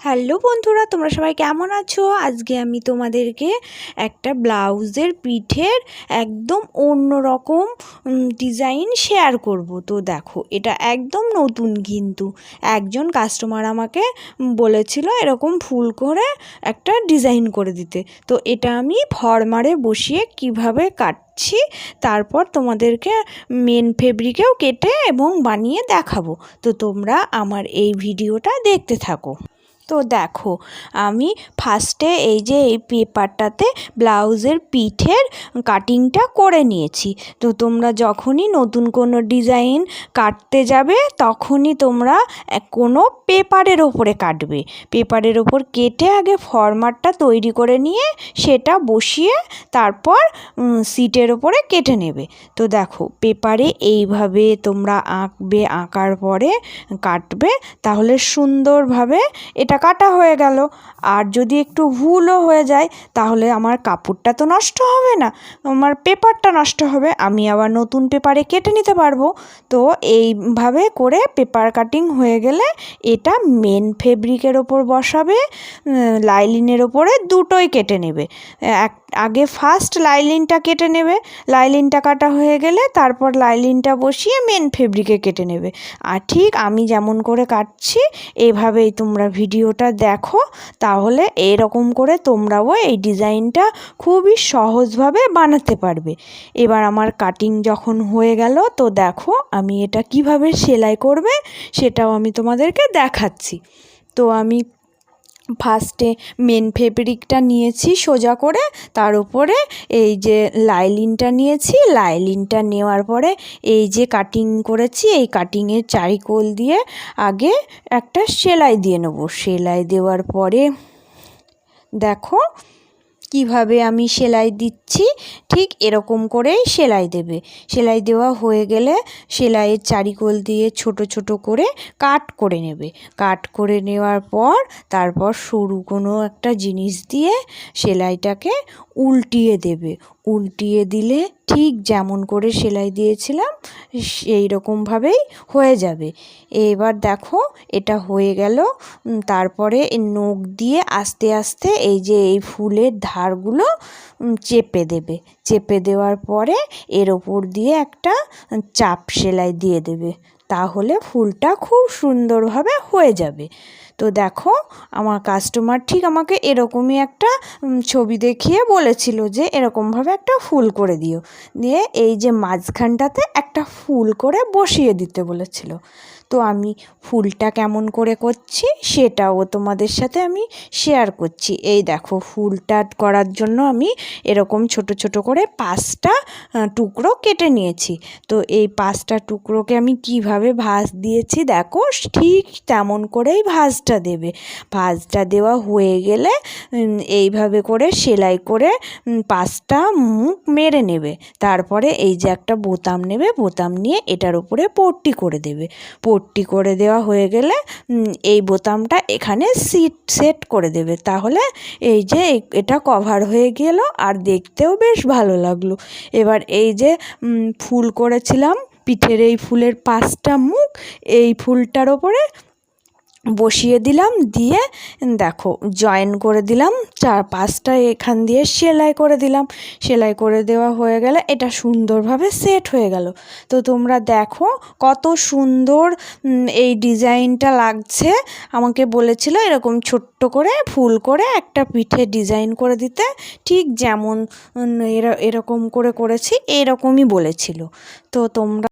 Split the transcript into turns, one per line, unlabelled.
Hello বন্ধুরা, তোমরা সবাই কেমন আছো? আজকে আমি তোমাদেরকে একটা ব্লাউজের পিঠের একদম অন্য রকম ডিজাইন শেয়ার করব। তো দেখো, এটা একদম নতুন কিন্তু। একজন কাস্টমার আমাকে বলেছিল এরকম ফুল করে একটা ডিজাইন করে দিতে। তো এটা আমি ফরমারে বসিয়ে কীভাবে কাটছি, তারপর তোমাদেরকে মেন ফেব্রিকেও কেটে এবং বানিয়ে দেখাবো। তো তোমরা আমার এই ভিডিওটা দেখতে থাকো। তো দেখো, আমি ফার্স্টে এই যে এই পেপারটাতে ব্লাউজের পিঠের কাটিংটা করে নিয়েছি। তো তোমরা যখনই নতুন কোনো ডিজাইন কাটতে যাবে, তখনই তোমরা কোনো পেপারের ওপরে কাটবে। পেপারের ওপর কেটে আগে ফরম্যাটটা তৈরি করে নিয়ে সেটা বসিয়ে তারপর সিটের ওপরে কেটে নেবে। তো দেখো, পেপারে এইভাবে তোমরা আঁকবে, আঁকার পরে কাটবে, তাহলে সুন্দরভাবে এটা কাটা হয়ে গেল। আর যদি একটু ভুলও হয়ে যায়, তাহলে আমার কাপড়টা তো নষ্ট হবে না। আমার পেপারটা নষ্ট হবে। আমি আবার নতুন পেপারে কেটে নিতে পারব। তো এইভাবে করে পেপার কাটিং হয়ে গেলে এটা মেন ফেব্রিকের ওপর বসাবে লাইলিনের ওপরে দুটোই কেটে নেবে। এক, আগে ফার্স্ট লাইলিনটা কেটে নেবে। লাইলিনটা কাটা হয়ে গেলে তারপর লাইলিনটা বসিয়ে মেন ফেব্রিকে কেটে নেবে। আর ঠিক আমি যেমন করে কাটছি, এভাবেই তোমরা ভিডিওটা দেখো, তাহলে এরকম করে তোমরাও এই ডিজাইনটা খুবই সহজভাবে বানাতে পারবে। এবার আমার কাটিং যখন হয়ে গেল, তো দেখো আমি এটা কীভাবে সেলাই করবে, সেটাও আমি তোমাদেরকে দেখাচ্ছি। তো আমি ফার্স্টে মেন ফেব্রিকটা নিয়েছি সোজা করে, তার উপরে এই যে লাইলিনটা নিয়েছি লাইলিনটা নেওয়ার পরে এই যে কাটিং করেছি, এই কাটিংয়ের চারিকোল দিয়ে আগে একটা সেলাই দিয়ে নেব। সেলাই দেওয়ার পরে দেখো কীভাবে আমি সেলাই দিচ্ছি, ঠিক এরকম করেই সেলাই দেবে। সেলাই দেওয়া হয়ে গেলে সেলাইয়ের চারিকোল দিয়ে ছোট ছোট করে কাট করে নেবে। কাট করে নেওয়ার পর তারপর সরু কোনো একটা জিনিস দিয়ে সেলাইটাকে উল্টিয়ে দেবে। উল্টিয়ে দিলে ঠিক যেমন করে সেলাই দিয়েছিলাম, সেই রকমভাবেই হয়ে যাবে। এবার দেখো এটা হয়ে গেল তারপরে নখ দিয়ে আস্তে আস্তে এই যে এই ফুলের ধারগুলো চেপে দেবে। চেপে দেওয়ার পরে এর ওপর দিয়ে একটা চাপ সেলাই দিয়ে দেবে। তাহলে ফুলটা খুব সুন্দরভাবে হয়ে যাবে। তো দেখো, আমার কাস্টমার ঠিক আমাকে এরকমই একটা ছবি দেখিয়ে বলেছিল যে এরকমভাবে একটা ফুল করে দিও। দিয়ে এই যে মাঝখানটাতে একটা ফুল করে বসিয়ে দিতে বলেছিল। তো আমি ফুলটা কেমন করে করছি সেটাও তোমাদের সাথে আমি শেয়ার করছি। এই দেখো, ফুলটা করার জন্য আমি এরকম ছোট ছোট করে পাঁচটা টুকরো কেটে নিয়েছি। তো এই পাঁচটা টুকরোকে আমি কীভাবে ভাঁজ দিয়েছি দেখো, ঠিক তেমন করেই ভাঁজটা দেবে। ভাঁজটা দেওয়া হয়ে গেলে এইভাবে করে সেলাই করে পাঁচটা মুখ মেরে নেবে। তারপরে এই যে একটা বোতাম নেবে, বোতাম নিয়ে এটার উপরে পট্টি করে দেবে। পট্টি করে দেওয়া হয়ে গেলে এই বোতামটা এখানে সিট, সেট করে দেবে। তাহলে এই যে এটা কভার হয়ে গেল আর দেখতেও বেশ ভালো লাগল। এবার এই যে ফুল করেছিলাম, পিঠের এই ফুলের পাঁচটা মুখ, এই ফুলটার ওপরে বসিয়ে দিলাম, দিয়ে দেখো জয়েন করে দিলাম চার পাঁচটা এখান দিয়ে সেলাই করে দিলাম। সেলাই করে দেওয়া হয়ে গেলে এটা সুন্দরভাবে সেট হয়ে গেল। তো তোমরা দেখো কত সুন্দর এই ডিজাইনটা লাগছে। আমাকে বলেছিল এরকম ছোট্ট করে, ফুল করে একটা পিঠে ডিজাইন করে দিতে। ঠিক যেমন এরকম করে করেছি, এরকমই বলেছিল। তো তোমরা